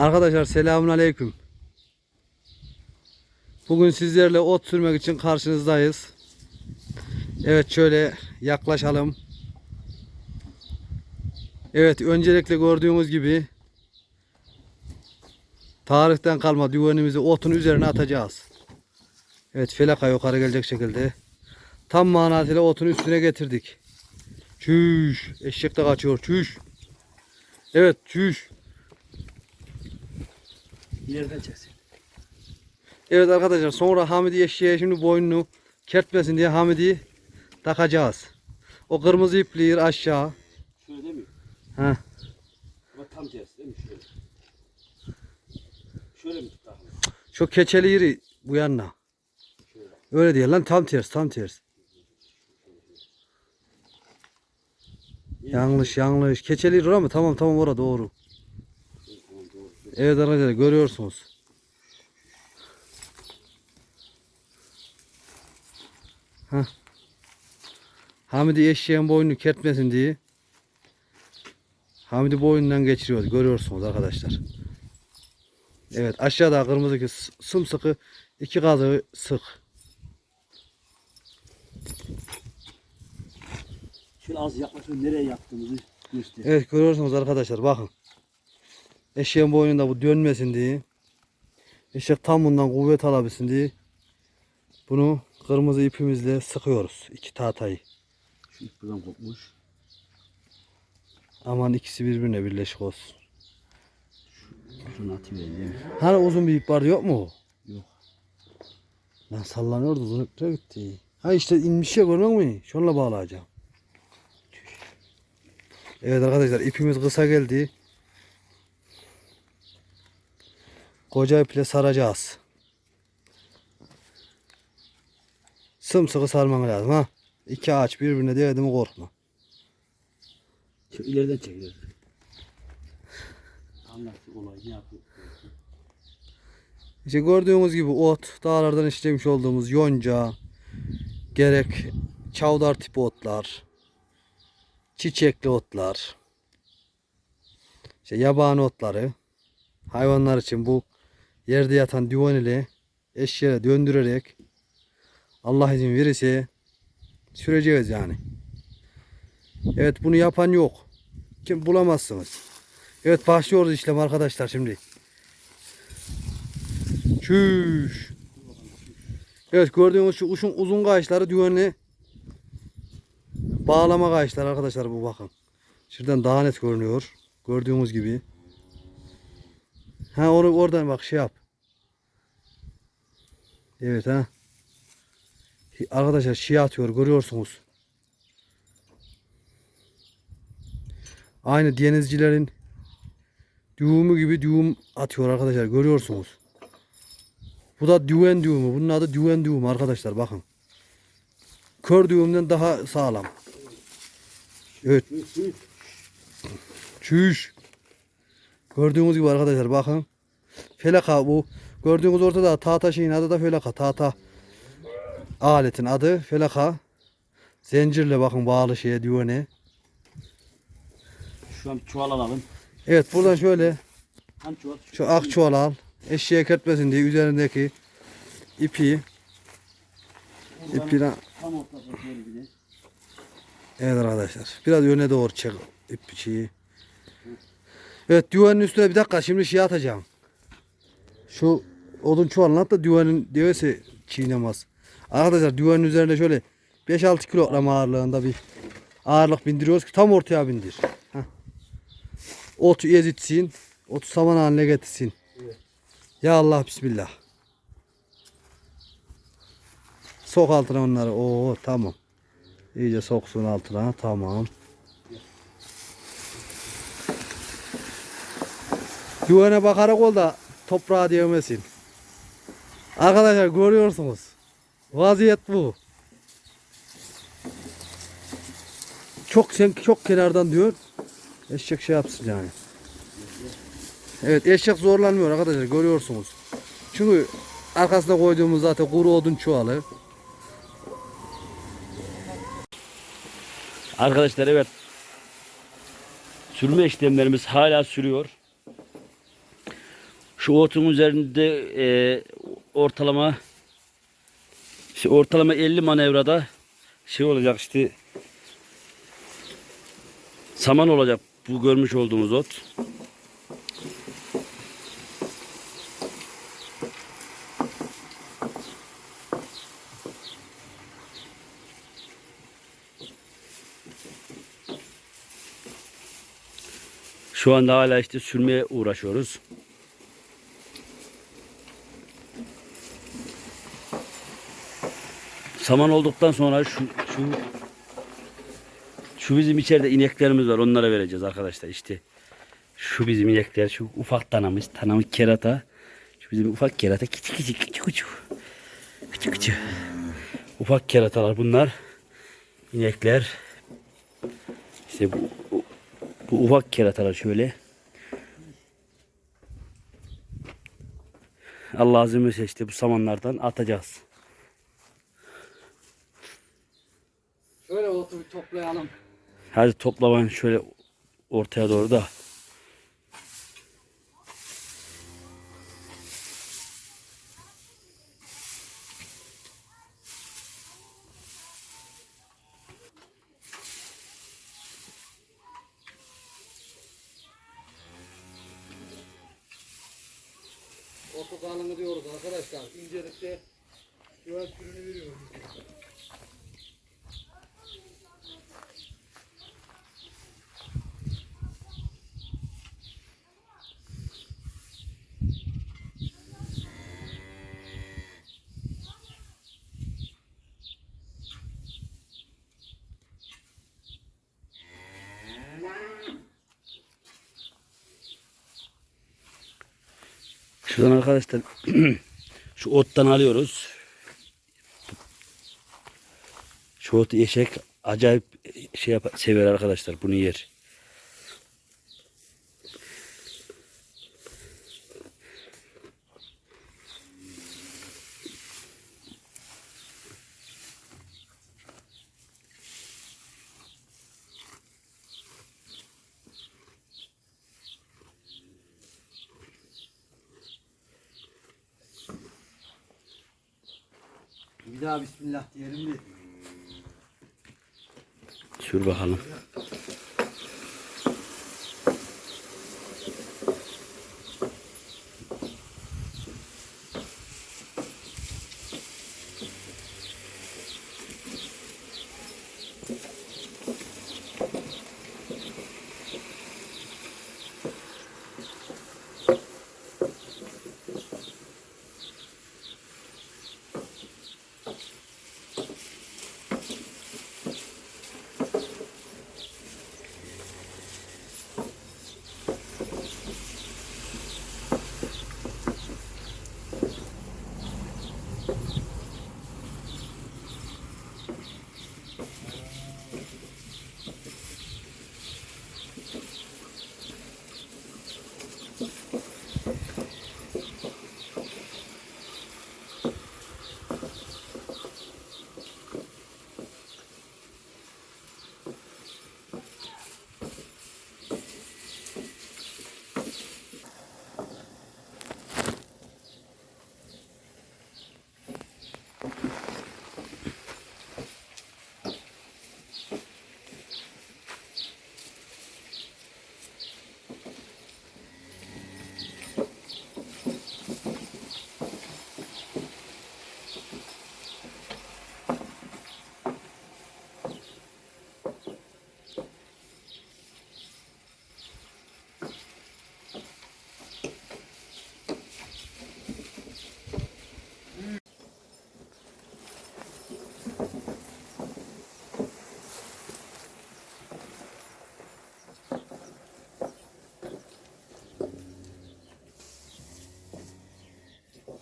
Arkadaşlar selamun aleyküm. Bugün sizlerle ot sürmek için karşınızdayız. Evet şöyle yaklaşalım. Evet öncelikle gördüğümüz gibi tarihten kalma düvenimizi otun üzerine atacağız. Evet felaka yukarı gelecek şekilde. Tam manasıyla otun üstüne getirdik. Çüş. Eşek de kaçıyor. Çüş. Evet çüş. İleriden çeksin. Evet arkadaşlar sonra Hamidi eşeğe şimdi boynunu kertmesin diye Hamidi'yi takacağız. O kırmızı ipliği aşağı. Şöyle değil mi? Heh. Ama tam tersi değil mi? Şöyle. Şöyle mi tutalım? Şu keçeli yeri bu yanına. Şöyle. Öyle değil lan tam ters tam ters. Yanlış yanlış. Keçeli orada mı? Tamam tamam orada doğru. Evet arkadaşlar görüyorsunuz. Heh. Hamidi eşeğin boynunu kertmesin diye. Hamidi boynundan geçiriyor. Görüyorsunuz arkadaşlar. Evet aşağıda kırmızı sımsıkı iki kazığı sık. Şöyle az yaklaşıp nereye yaptığımızı göster. Evet görüyorsunuz arkadaşlar bakın. Eşeğin boynunda bu dönmesin diye. Eşek tam bundan kuvvet alabilsin diye. Bunu kırmızı ipimizle sıkıyoruz. iki tahtayı. Şu ip buradan kopmuş. Aman ikisi birbirine birleşik olsun. Şunu atıvereyim? Hani uzun bir ip vardı yok mu? o? Yok. Lan sallanıyordu uzun iple gitti. Ha işte inmiş ya görmüyor musun? Şunla bağlayacağım. Evet arkadaşlar ipimiz kısa geldi. Koca iple saracağız. Sımsıkı sarman lazım ha. İki ağaç birbirine değdi mi korkma. Şu ileriden çek ileriden. Anlatsın olayı ne yapıyor? İşte gördüğünüz gibi ot, dağlardan işlemiş olduğumuz yonca, gerek çavdar tipi otlar, çiçekli otlar, işte yabani otları, hayvanlar için bu yerde yatan divan ile eşeğe döndürerek Allah izin verirse süreceğiz yani. Evet bunu yapan yok. Kim bulamazsınız. Evet başlıyoruz işlem arkadaşlar şimdi. Çüş. Evet gördüğünüz şu uzun, uzun kayışları düğünlü bağlama kayışlar arkadaşlar bu bakın. Şuradan daha net görünüyor. Gördüğünüz gibi. Ha onu oradan bak şey yap. Evet ha. Arkadaşlar şey atıyor görüyorsunuz. Aynı denizcilerin düğümü gibi düğüm atıyor arkadaşlar görüyorsunuz. Bu da düğen düğümü. Bunun adı düğen düğümü arkadaşlar bakın. Kör düğümden daha sağlam. Evet. Çüş. Gördüğünüz gibi arkadaşlar bakın. Felaka bu. Gördüğünüz ortada tahta şeyin adı da felaka. Tahta aletin adı felaka. Zincirle bakın bağlı şeye düğene. Şu an çuval alalım. Evet buradan şöyle çuval? Şu ak çuval al. Eşeğe kertmesin diye üzerindeki ipi Buradan ipine Tam ortasına şöyle bir de. evet arkadaşlar. Biraz öne doğru çek ip şeyi. Evet düvenin üstüne bir dakika şimdi şey atacağım. Şu odun çuvalını at da düvenin devesi çiğnemez. Arkadaşlar düvenin üzerine şöyle 5-6 kilogram ağırlığında bir ağırlık bindiriyoruz ki tam ortaya bindir. Heh. Otu ezitsin. Otu saman haline getirsin. Ya Allah bismillah. Sok altına onları. Oo tamam. İyice soksun altına. Tamam. Güvene bakarak ol da toprağa değmesin. Arkadaşlar görüyorsunuz. Vaziyet bu. Çok sen çok kenardan diyor. Eşek şey yapsın yani. Evet eşek zorlanmıyor arkadaşlar görüyorsunuz. Çünkü arkasına koyduğumuz zaten kuru odun çuvalı. Arkadaşlar evet. Sürme işlemlerimiz hala sürüyor. Şu otun üzerinde e, ortalama işte ortalama 50 manevrada şey olacak işte saman olacak bu görmüş olduğumuz ot. Şu anda hala işte sürmeye uğraşıyoruz. Saman olduktan sonra şu şu şu bizim içeride ineklerimiz var. Onlara vereceğiz arkadaşlar işte. Şu bizim inekler, şu ufak tanamız, tanamız kerata. Şu bizim ufak kerata, küçük küçük küçük küçük. Küçük küçük. Ufak keratalar bunlar. İnekler. İşte bu, bu, bu ufak keratalar şöyle. Allah azim işte bu samanlardan atacağız. Şöyle otu bir toplayalım. Hadi toplamayın şöyle ortaya doğru da. Otu kalını diyoruz arkadaşlar. İncelikte güven türünü veriyoruz. Arkadaşlar şu ottan alıyoruz. Şu otu eşek acayip şey yap sever arkadaşlar bunu yer. Daha bismillah diyelim mi? Sür bakalım.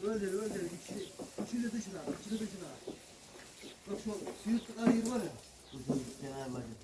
Öyle öyle içi, içini dışına, içini dışına. Bak şu suyu tıkan yer var ya. Buradan kenarları. Bir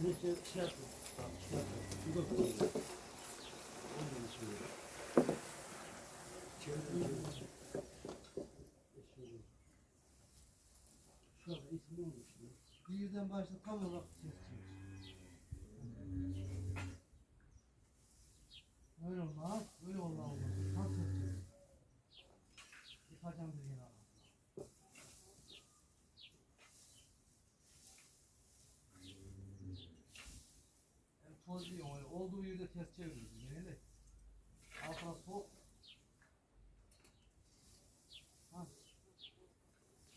Ne şey, şey yapma. Bak, şey yapma. Bir bak oraya. Olmadı şimdi. Çevirdim. Şöyle. Şurada ismi olmuş. Birden başta tam olarak ses çıkıyor. Öyle olmaz, öyle olmaz. Tam ses çıkıyor. Yıkacağım bir yere. Yani toz değil, öyle olduğu yerde ters çeviriyoruz gene de. Altına sok. Ha.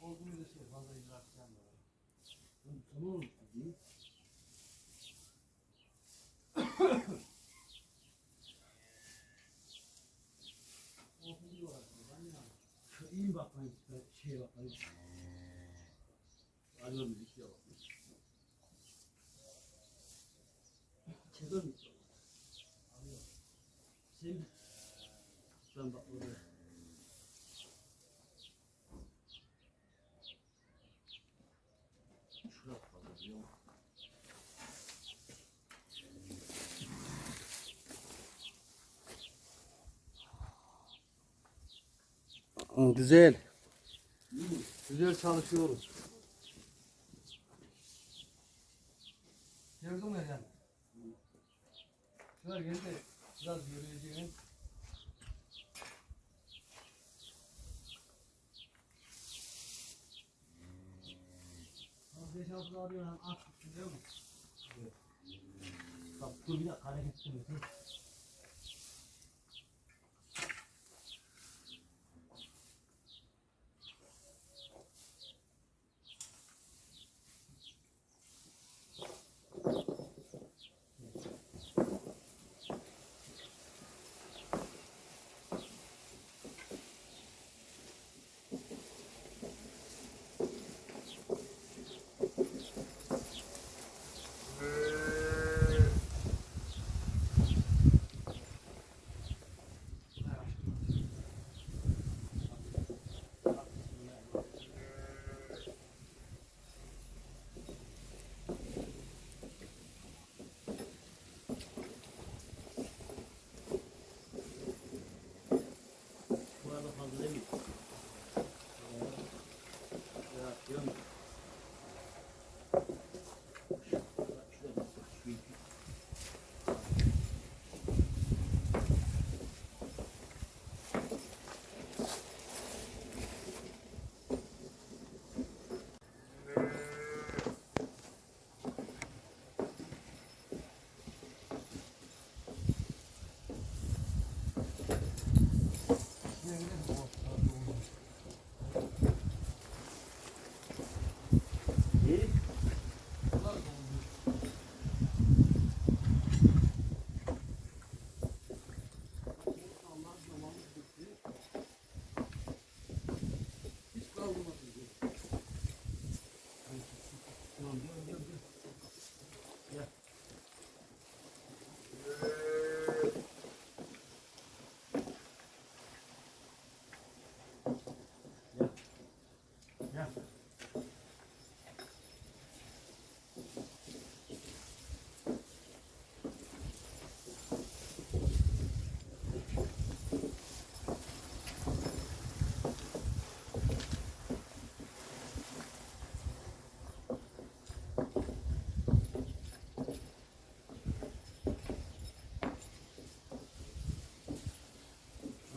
Olduğu yerde şey, fazla idrak edeceğim böyle. Tamam iyi bakmayın, şeye bakmayın. Alo müzik ya bakmayın. Çekiyor musun? Alıyor. Sen ben bak oraya. Şuraya fazla biliyor musun? Güzel. Güzel çalışıyoruz. Gördün mü Eren? Şuraya gel de biraz yürüyeceğim. Beş altı arıyor hem at biliyor musun? Bak dur bir dakika hareket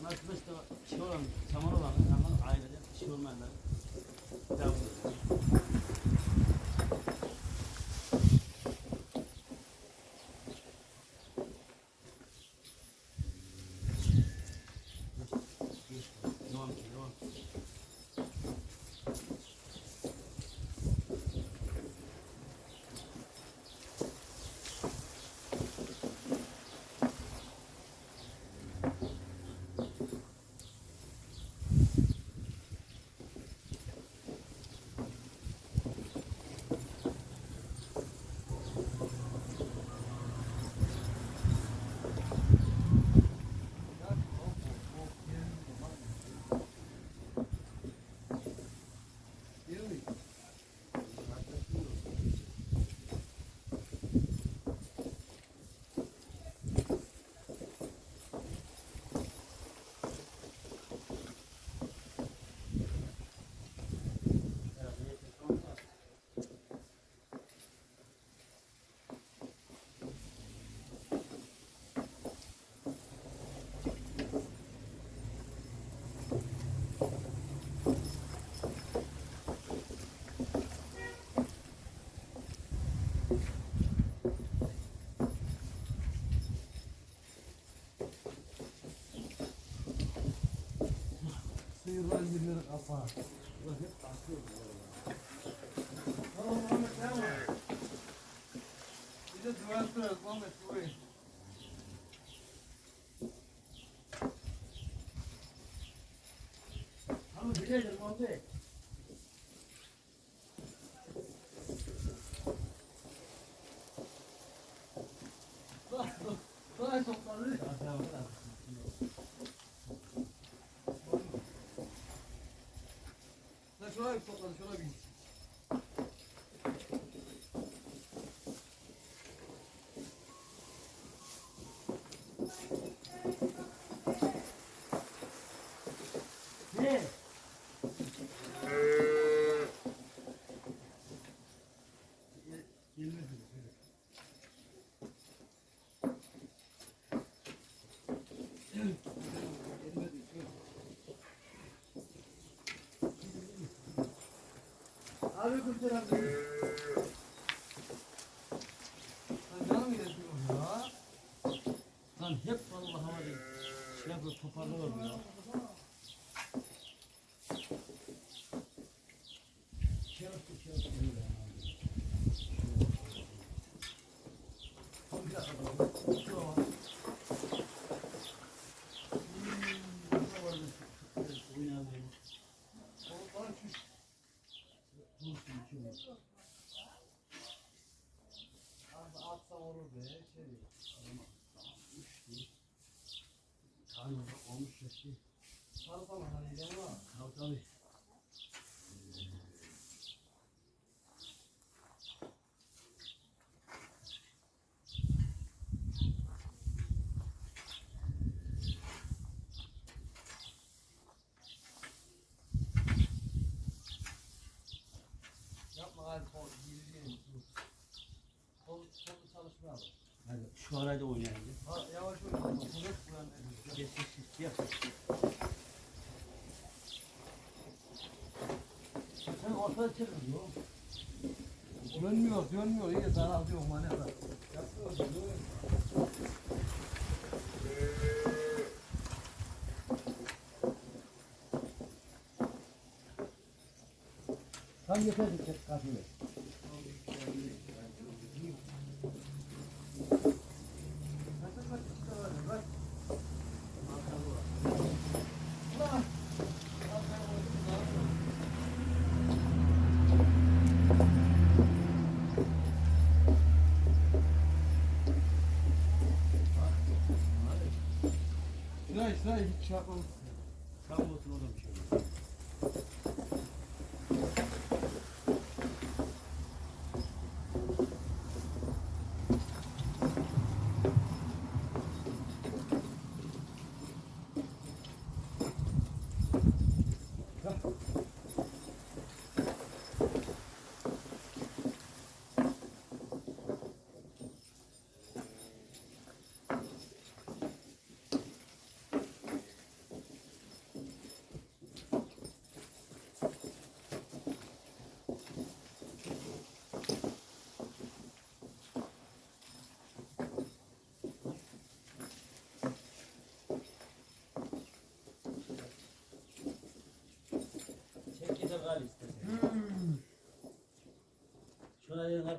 Arkadaş da şey olan, saman olan, saman ayrıca şey olmayanlar. down Bak hep basıyor. Tamam Muhammed tamam. Bir de duvar kurarız Muhammed burayı. Tamam bilelim Muhammed. Bak bak. Bak topladı. Lan şuraya bir topladı şuraya bir. Ne? Abi kurtar abi. Lan hep vallahi havada şey yapıyor toparlıyor ya. Abi atsam olur be. Şey. olmuş ya şey. Sarısam hani yiyeceğim ama. Tabii tabii. Yapma abi kol yiyeceğim. Kol kol çalışmıyor abi. Hadi şu arayda oynayalım. Yavaş oynayın. Kuvvet Sen ortada çevir diyor. Dönmüyor, dönmüyor. İyi zarar diyor manevra. Yapıyor, diyor. Tam yeter bir tek kahve. Şurayı, şurayı hiç şey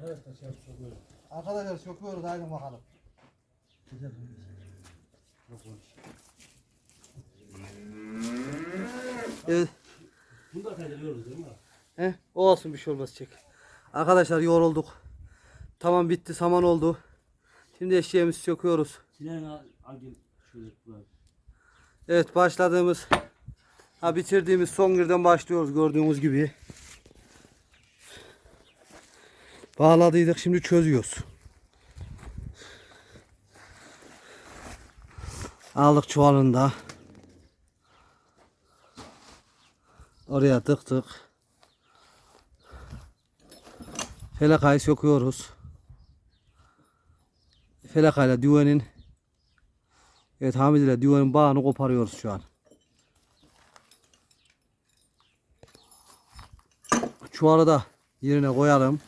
Arkadaşlar şey sokuyorum. Arkadaşlar sokuyoruz haydi bakalım. Evet. Bunu da kaydırıyoruz değil mi? He, o olsun bir şey olmaz çek. Arkadaşlar yorulduk. Tamam bitti saman oldu. Şimdi eşeğimizi söküyoruz. Sinan al, al gel şöyle bırak. Evet başladığımız ha bitirdiğimiz son birden başlıyoruz gördüğünüz gibi. Bağladıydık şimdi çözüyoruz. Aldık çuvalında. Oraya tıktık. Felakayı söküyoruz. Felakayla düvenin Evet Hamid ile düvenin bağını koparıyoruz şu an. Çuvalı da yerine koyalım.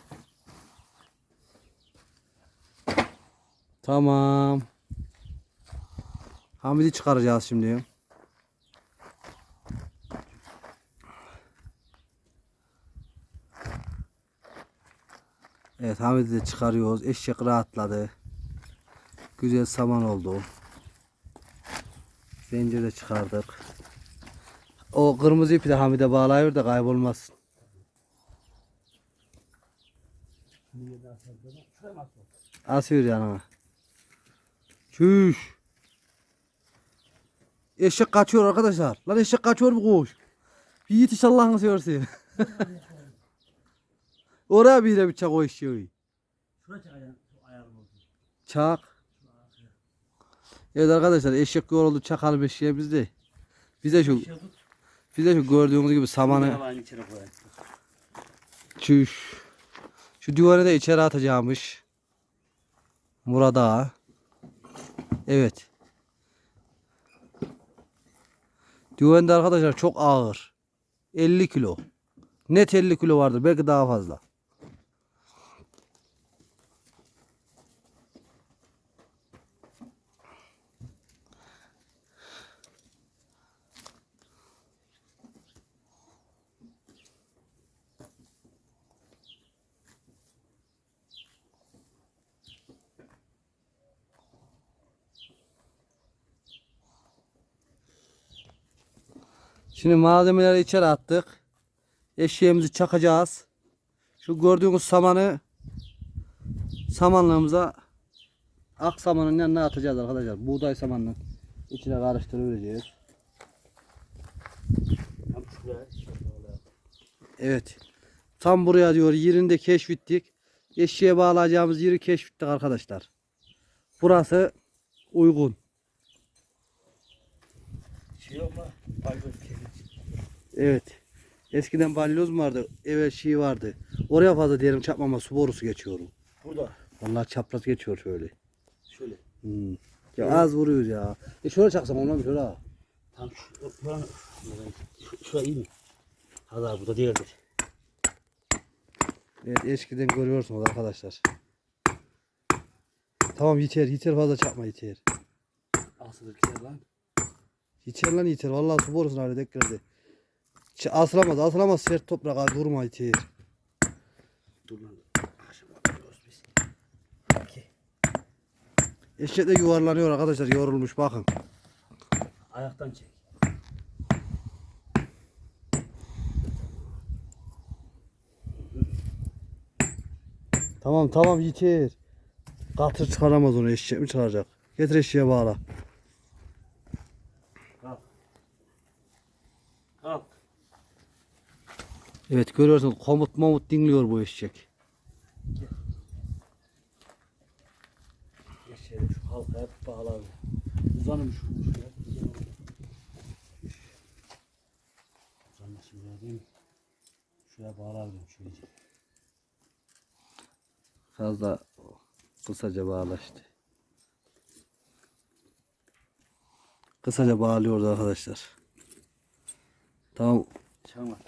Tamam. Hamid'i çıkaracağız şimdi. Evet Hamid'i de çıkarıyoruz. Eşek rahatladı. Güzel saman oldu. Zincir de çıkardık. O kırmızı ipi de Hamid'e bağlayıyor da kaybolmasın. Asıyor yanına. Çüş. Eşek kaçıyor arkadaşlar. Lan eşek kaçıyor bu kuş. Bir yetiş Allah'ını seversen. Oraya bir yere bir çak o eşeği. Şuraya çek ayağını. Çak. Evet arkadaşlar eşek yoruldu çakal beşiğe de. Bize şu bize şu gördüğünüz gibi samanı çüş. Şu duvarı da içeri atacağımış. Murat Ağa. Evet. Düven de arkadaşlar çok ağır. 50 kilo. Net 50 kilo vardır. Belki daha fazla. Şimdi malzemeleri içeri attık. Eşeğimizi çakacağız. Şu gördüğünüz samanı samanlığımıza ak samanın yanına atacağız arkadaşlar. Buğday samanının içine karıştırıvereceğiz. Evet. Tam buraya diyor yerinde keşfettik. Eşeğe bağlayacağımız yeri keşfettik arkadaşlar. Burası uygun. Şey yok mu? Evet. Eskiden balyoz vardı. Evet şey vardı. Oraya fazla diyelim çarpmama su borusu geçiyor. Burada. Vallahi çapraz geçiyor şöyle. Şöyle. Hmm. Ya az vuruyoruz ya. E şöyle çaksam mı şöyle? ha? Tam şu. Buranı. Şu, şuraya iyi mi? Hazar burada değildir. Evet eskiden görüyorsunuz arkadaşlar. Tamam yeter yeter fazla çarpma yeter. Asılır ki lan. Yeter lan yeter. Vallahi su denk geldi. Ç- Asılamaz asılamaz sert toprağa durma yeter. Dur lan. Akşam bakıyoruz biz. İki. Eşek de yuvarlanıyor arkadaşlar yorulmuş bakın. Ayaktan çek. Tamam tamam yeter. Katır çıkaramaz onu eşek mi çıkaracak? Getir eşeğe bağla. Evet görüyorsunuz komut momut dinliyor bu eşek. Geçelim şu halkaya bağla abi. Uzanım şu. Şuraya. Uzanmasın buraya değil mi? Şuraya bağla abi. Şöyle. Fazla kısaca bağla işte. Kısaca bağlıyoruz arkadaşlar. Tamam Çam at.